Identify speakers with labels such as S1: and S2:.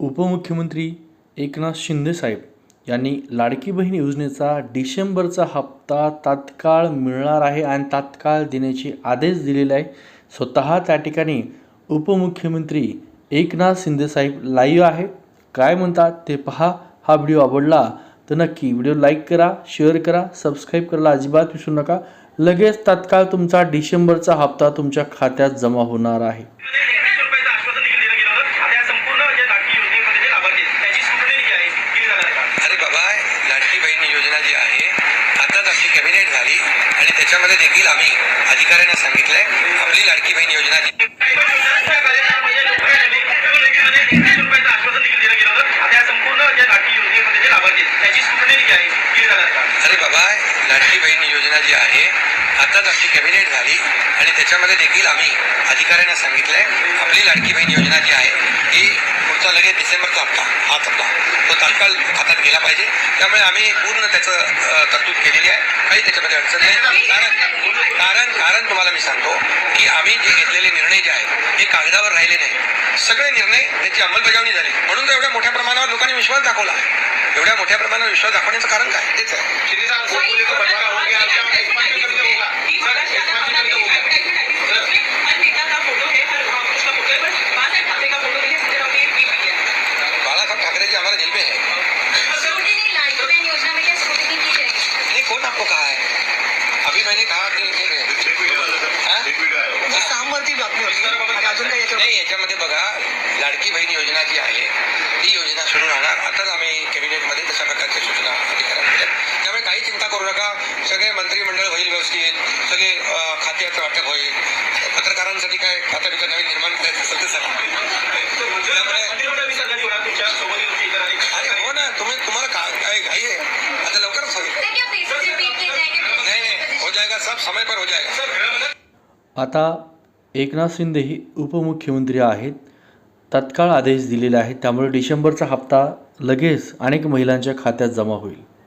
S1: उपमुख्यमंत्री एकनाथ शिंदेसाहेब यांनी लाडकी बहीण योजनेचा डिसेंबरचा हप्ता तात्काळ मिळणार आहे आणि तात्काळ देण्याचे आदेश दिलेले आहे. स्वतः त्या ठिकाणी उपमुख्यमंत्री एकनाथ शिंदेसाहेब लाईव्ह आहे. काय म्हणतात ते पहा. हा व्हिडिओ आवडला तर नक्की व्हिडिओ लाईक करा शेअर करा सबस्क्राईब करायला अजिबात विसरू नका. लगेच तात्काळ तुमचा डिसेंबरचा हप्ता तुमच्या खात्यात जमा होणार आहे
S2: एकवीस रुपयाचं आश्वासन देखील दिलं गेलं होतं आता या संपूर्ण ज्या लाडकी योजनेमध्ये जे लाभार्थी आहेत, त्याची स्क्रुटनी जी आहे केली जाणार आहे का?
S3: अरे बाबा लाडकी बहीण योजना जी आहे आताच आमची कॅबिनेट झाली आणि त्याच्यामध्ये देखील आम्ही अधिकाऱ्यांना सांगितलंय आपली लाडकी बहीण योजना जी अरे बाबा लाडकी बहीण योजना जी आहे आताच आमची कॅबिनेट झाली आणि त्याच्यामध्ये देखील आम्ही अधिकाऱ्यांना सांगितलंय आपली लाडकी बहीण योजना जी आहे ही पुढचा लगेच डिसेंबरचा हप्ता हाच हप्ता तो तात्काळ हातात गेला पाहिजे. त्यामुळे आम्ही पूर्ण त्याचं तरतूद केलेली आहे. काही त्याच्यामध्ये अडचण नाही. कारण कारण कारण तुम्हाला मी सांगतो की आम्ही जे घेतलेले निर्णय जे आहेत हे कागदावर राहिले नाही. सगळे निर्णय त्याची अंमलबजावणी झाली. म्हणून तर एवढ्या मोठ्या प्रमाणावर लोकांनी विश्वास दाखवला एवढ्या मोठ्या प्रमाणावर विश्वास दाखवण्याचं कारण काय? तेच आहे. दिल में है नहीं कौन आपको कहा है? अभी मैंने कहा कि हाँ? नाही याच्यामध्ये बघा। लाडकी बहीण योजना जी आहे ती योजना सुरू राहणार आताच आम्ही कॅबिनेटमध्ये तशा प्रकारच्या सूचना अधिकाऱ्यांना दिल्या त्यामुळे काही चिंता करू नका. सगळे मंत्रिमंडळ होईल व्यवस्थित. सगळे अं, खात्याचं वाटप होईल. पत्रकारांसाठी काय खाता नवीन जाएगा सब समय पर हो जाएगा।
S1: आता एकनाथ शिंदे हे उपमुख्यमंत्री आहेत. तत्काळ आदेश दिलेले आहेत. त्यामुळे डिसेंबरचा हप्ता लगेच अनेक महिलांच्या खात्यात जमा होईल.